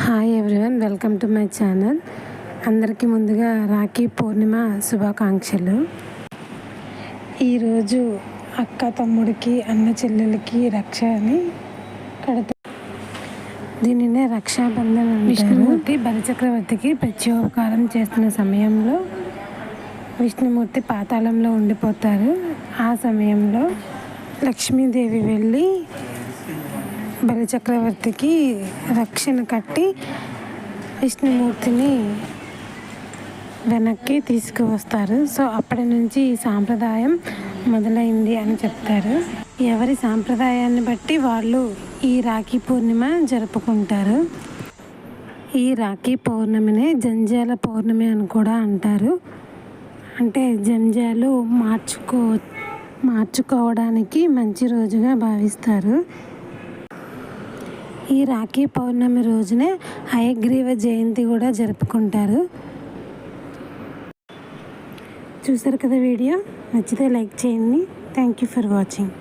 Hi everyone welcome to my channel అందరికీ ముందుగా రాఖీ పూర్ణిమ శుభాకాంక్షలు. ఈరోజు అక్క తమ్ముడికి అన్న చెల్లెలకి రక్ష అని కడతారు దీనినే రక్షాబంధన్ విష్ణుమూర్తి బలిచక్రవర్తికి ప్రత్యోపకారం చేస్తున్న సమయంలో విష్ణుమూర్తి పాతాళంలో ఉండిపోతారు. ఆ సమయంలో లక్ష్మీదేవి వెళ్ళి బలిచక్రవర్తికి రక్షణ కట్టి విష్ణుమూర్తిని వెనక్కి తీసుకువస్తారు. సో అప్పటి నుంచి ఈ సాంప్రదాయం మొదలైంది అని చెప్తారు. ఎవరి సాంప్రదాయాన్ని బట్టి వాళ్ళు ఈ రాఖీ పూర్ణిమ జరుపుకుంటారు. ఈ రాఖీ పౌర్ణమినే జంజాల పౌర్ణమి అని కూడా అంటారు. అంటే జంజాలు మార్చుకో మార్చుకోవడానికి మంచి రోజుగా భావిస్తారు. ఈ రాఖీ పౌర్ణమి రోజునే హయగ్రీవ జయంతి కూడా జరుపుకుంటారు. చూసారు కదా వీడియో? నచ్చితే లైక్ చేయండి. Thank you for watching